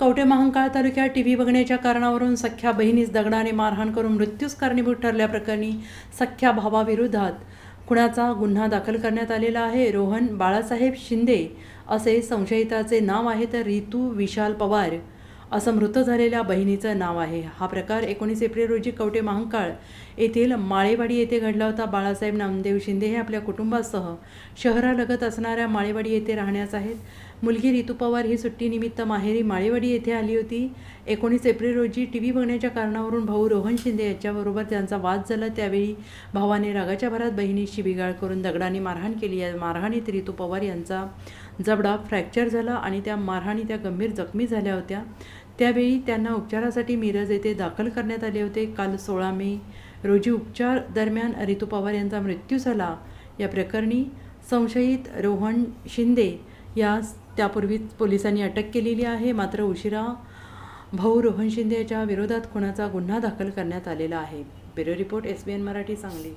कवटेमहांकाळ महांकाळ तालुक्यात टीव्ही बघण्याच्या कारणावरून सख्ख्या बहिणीस दगडाने मारहाण करून मृत्यूस कारणीभूत ठरल्याप्रकरणी सख्ख्या भावाविरोधात खुणाचा गुन्हा दाखल करण्यात आलेला आहे. रोहन बाळासाहेब शिंदे असे संशयिताचे नाव आहे तर रितू विशाल पवार असं मृत झालेल्या बहिणीचं नाव आहे. हा प्रकार एकोणीस एप्रिल रोजी कवटे महांकाळ येथील माळेवाडी येथे घडला होता. बाळासाहेब नामदेव शिंदे हे आपल्या कुटुंबासह शहरालगत असणाऱ्या माळेवाडी येथे राहण्यास आहेत. मुलगी रितू पवार ही सुट्टीनिमित्त माहेरी माळेवाडी येथे आली होती. एकोणीस एप्रिल रोजी टी व्ही बघण्याच्या कारणावरून भाऊ रोहन शिंदे याच्याबरोबर त्यांचा वाद झाला. त्यावेळी भावाने रागाच्या भरात बहिणीशी बिघाड करून दगडाने मारहाण केली. या मारहाणीत रितू पवार यांचा जबडा फ्रॅक्चर झाला आणि त्या मारहाणी त्या गंभीर जखमी झाल्या होत्या. त्यावेळी त्यांना उपचारासाठी मिरज येथे दाखल करण्यात आले होते. काल सोळा मे रोजी उपचार दरम्यान रितू पवार यांचा मृत्यू झाला. या प्रकरणी संशयित रोहन शिंदे या त्यापूर्वीच पोलिसांनी अटक केलेली आहे. मात्र उशिरा भाऊ रोहन शिंदे याच्या विरोधात खुनाचा गुन्हा दाखल करण्यात आलेला आहे. Bureau report S B N Marathi Sangli.